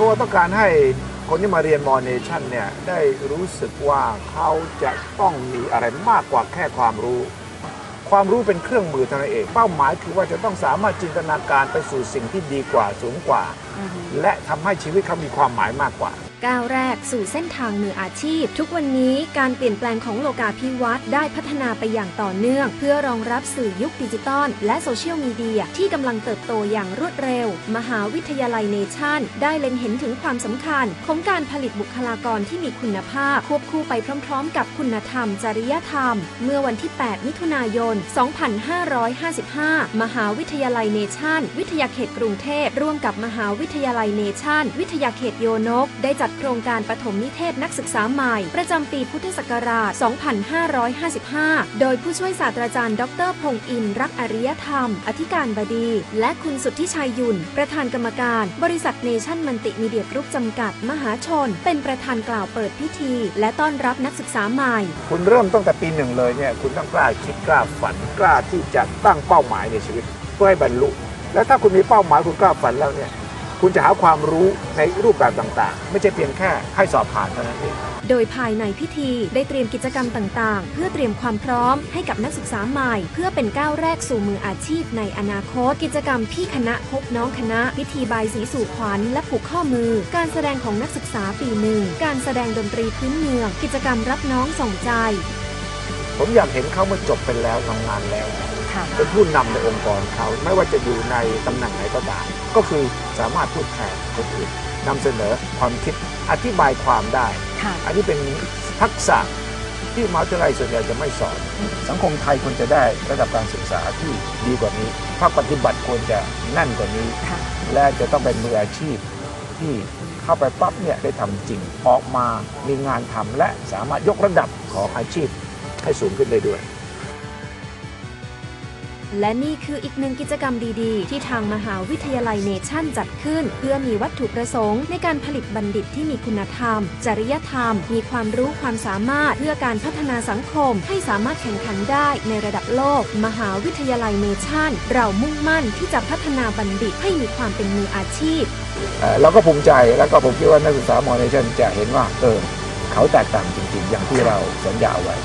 ราะว่าต้องการให้คนที่มาเรียนมอเนชั่นเนี่ยได้รู้สึกว่าเขาจะต้องมีอะไรมากกว่าแค่ความรู้ ความรู้เป็นเครื่องมือเท่านั้นเอง เป้าหมายคือว่าจะต้องสามารถจินตนาการไปสู่สิ่งที่ดีกว่าสูงกว่า และทำให้ชีวิตเขามีความหมายมากกว่า ก้าวแรกสู่เส้นทางมืออาชีพ ทุกวันนี้การเปลี่ยนแปลงของโลกาภิวัตน์ได้พัฒนาไปอย่างต่อเนื่อง เพื่อรองรับสื่อยุคดิจิตอลและโซเชียลมีเดียที่กำลังเติบโตอย่างรวดเร็ว มหาวิทยาลัยเนชั่น ได้เล็งเห็นถึงความสำคัญ ของการผลิตบุคลากรที่มีคุณภาพ ควบคู่ไปพร้อมๆ กับคุณธรรม จริยธรรม เมื่อวันที่ 8 มิถุนายน 2555 มหาวิทยาลัยเนชั่น วิทยาเขตกรุงเทพร่วมกับมหาวิทยาลัยเนชั่น วิทยาเขตโยนกได้จัดโครงการปฐมนิเทศนักศึกษาใหม่ ประจำปีพุทธศักราช 2555 โดยผู้ช่วยศาสตราจารย์ ดร พงษ์อินรักอริยธรรม อธิการบดี และคุณสุทธิชัยยุน ประธานกรรมการ บริษัทเนชั่นมันติมีเดียกรุ๊ปจำกัด มหาชน เป็นประธานกล่าวเปิดพิธี และต้อนรับนักศึกษาใหม่ คุณเริ่มตั้งแต่ปีหนึ่งเลยเนี่ยคุณต้องกล้าคิดกล้าฝันกล้าที่จะตั้งเป้าหมายในชีวิต เพื่อให้บรรลุ แล้วถ้าคุณมีเป้าหมายคุณกล้าฝันแล้วเนี่ย คุณจะหาความรู้ในรูปแบบต่างๆ ไม่ใช่เพียงแค่ให้สอบผ่านเท่านั้นเองโดยภายในพิธีได้เตรียมกิจกรรมต่างๆ เพื่อเตรียมความพร้อมให้กับนักศึกษาใหม่ เพื่อเป็นก้าวแรกสู่มืออาชีพในอนาคต กิจกรรมพี่คณะพบน้องคณะ พิธีบายสีสู่ขวัญและผูกข้อมือ การแสดงของนักศึกษาปีหนึ่ง การแสดงดนตรีพื้นเมือง กิจกรรมรับน้องส่งใจ ผมอยากเห็นเขาเมื่อจบเป็นแล้วทำงานแล้ว เป็นผู้นำในองค์กรเขาไม่ว่าจะอยู่ในตำแหน่งไหนก็ตามก็คือสามารถพูดแทนคนอื่นนำเสนอความคิดอธิบายความได้ค่ะอันนี้เป็นทักษะที่มหาวิทยาลัยส่วนใหญ่จะไม่สอน สังคมไทยควรจะได้ระดับการศึกษาที่ดีกว่านี้ภาคปฏิบัติควรจะแน่นกว่านี้ค่ะและจะต้องเป็นมืออาชีพที่เข้าไปปั๊บเนี่ยได้ทำจริงออกมามีงานทำและสามารถยกระดับของอาชีพให้สูงขึ้นได้ด้วย และนี่คืออีกหนึ่งกิจกรรมดีๆ ที่ทางมหาวิทยาลัยเนชั่นจัดขึ้น เพื่อมีวัตถุประสงค์ ในการผลิตบัณฑิตที่มีคุณธรรม จริยธรรม มีความรู้ความสามารถเพื่อการพัฒนาสังคม ให้สามารถแข่งขันได้ในระดับโลก มหาวิทยาลัยเนชั่น เรามุ่งมั่นที่จะพัฒนาบัณฑิตให้มีความเป็นมืออาชีพเราก็ภูมิใจแล้วก็ผมคิดว่านักศึกษามอเนชั่นจะเห็นว่าเออเขาแตกต่างจริงๆ อย่างที่เราสัญญาไว้